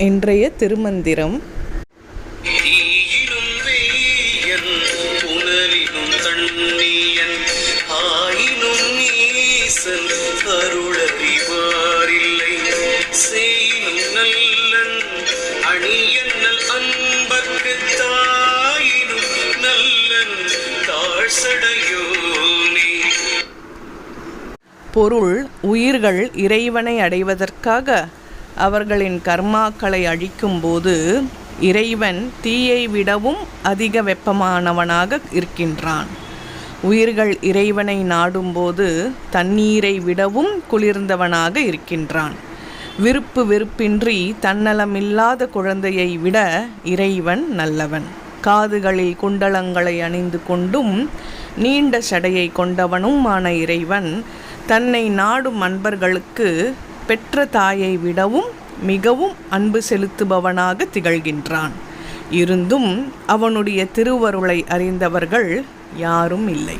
இன்றைய திருமந்திரம். பொருள் உயிர்கள் இறைவனை அடைவதற்காக அவர்களின் கர்மாக்களை அழிக்கும்போது இறைவன் தீயை விடவும் அதிக வெப்பமானவனாக இருக்கின்றான். உயிர்கள் இறைவனை நாடும்போது தண்ணீரை விடவும் குளிர்ந்தவனாக இருக்கின்றான். விருப்பு வெறுப்பின்றி தன்னலமில்லாத குழந்தையை விட இறைவன் நல்லவன். காதுகளில் குண்டலங்களை அணிந்து கொண்டும் நீண்ட சடையை கொண்டவனுமான இறைவன் தன்னை நாடும் அன்பர்களுக்கு பெற்ற தாயை விடவும் மிகவும் அன்பு செலுத்துபவனாக திகழ்கின்றான். இருந்தும் அவனுடைய திருவருளை அறிந்தவர்கள் யாரும் இல்லை.